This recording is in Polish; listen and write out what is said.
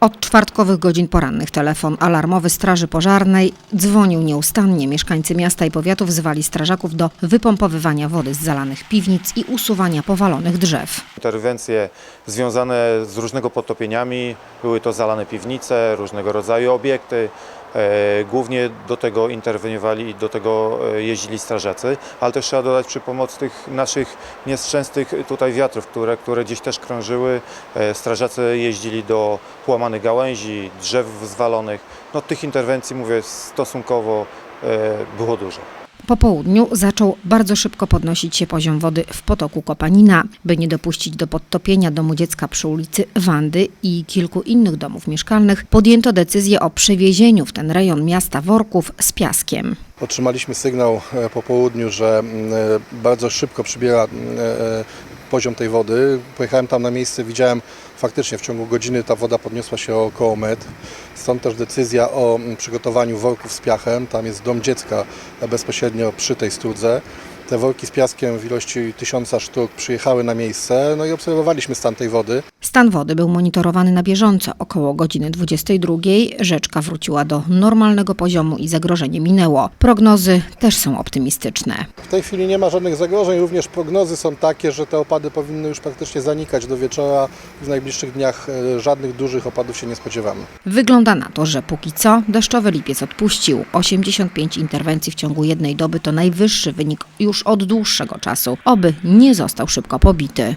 Od czwartkowych godzin porannych telefon alarmowy Straży Pożarnej dzwonił nieustannie. Mieszkańcy miasta i powiatu wzywali strażaków do wypompowywania wody z zalanych piwnic i usuwania powalonych drzew. Interwencje związane z różnego podtopieniami, były to zalane piwnice, różnego rodzaju obiekty. E, Głównie do tego interweniowali i do tego e, jeździli strażacy, ale też trzeba dodać przy pomocy tych naszych nieszczęsnych tutaj wiatrów, które, które gdzieś też krążyły. e, Strażacy jeździli do połamanych gałęzi, drzew zwalonych. No, tych interwencji, mówię, stosunkowo było dużo. Po południu zaczął bardzo szybko podnosić się poziom wody w potoku Kopanina. By nie dopuścić do podtopienia domu dziecka przy ulicy Wandy i kilku innych domów mieszkalnych, podjęto decyzję o przewiezieniu w ten rejon miasta worków z piaskiem. Otrzymaliśmy sygnał e, po południu, że mm, e, bardzo szybko przybiera mm, e, poziom tej wody. Pojechałem tam na miejsce, widziałem faktycznie w ciągu godziny ta woda podniosła się o około metr. Stąd też decyzja o przygotowaniu worków z piachem. Tam jest dom dziecka bezpośrednio przy tej studze. Te worki z piaskiem w ilości tysiąca sztuk przyjechały na miejsce no i obserwowaliśmy stan tej wody. Stan wody był monitorowany na bieżąco. Około godziny 22 rzeczka wróciła do normalnego poziomu i zagrożenie minęło. Prognozy też są optymistyczne. W tej chwili nie ma żadnych zagrożeń, również prognozy są takie, że te opady powinny już praktycznie zanikać do wieczora. W najbliższych dniach e, żadnych dużych opadów się nie spodziewamy. Wygląda na to, że póki co deszczowy lipiec odpuścił. 85 interwencji w ciągu jednej doby to najwyższy wynik już od dłuższego czasu. Oby nie został szybko pobity.